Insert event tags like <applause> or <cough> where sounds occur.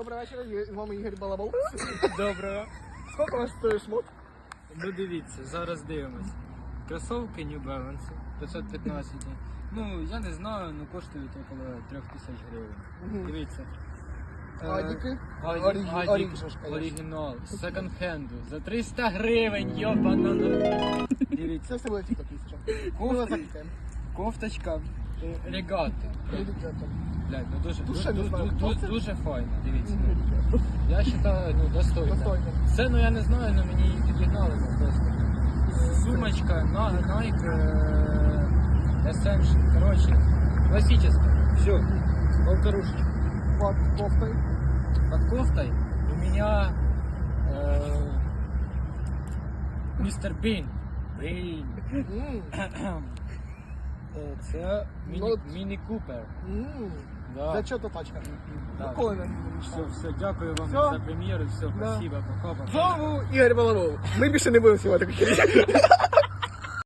Доброго вечора, з вами Ігор Балабол. Доброго. Скільки у вас стоїть шмот? Ну дивіться, зараз дивимось. Кросовки New Balance 515. Ну, я не знаю, ну коштують около 3000 гривень. Мгм. Дивіться. Е, Адіки. Аді- Орігі- Аді- оріжеш, конечно. Оригінал. Секонд-хенду. За 300 гривень, йобана. на- Дивіться. Це все буде тільки. Ми. Кофточка е, регати. Блядь, ну дуже, Душе дуже, не знаю, дуже, хто дуже, це? дуже файно, дивіться. Я вважаю, ну, достойно. Достойно. Це, ну я не знаю, але мені її підігнали за просто. Сумочка, на, Nike е, Essential, короче, классическая. Все, полторушечка. Под кофтой. Под кофтой у меня э, Мистер Бин. Бин. <clears throat> М, Е, Це міні, Ну, міні Купер. м. Да. Це чого то тачка? Ніколи не Все, все, дякую вам Всё. за прем'єру, все, Да. спасибо, пока, пока. Знову Ігор Балабол. Ми більше не будемо знімати.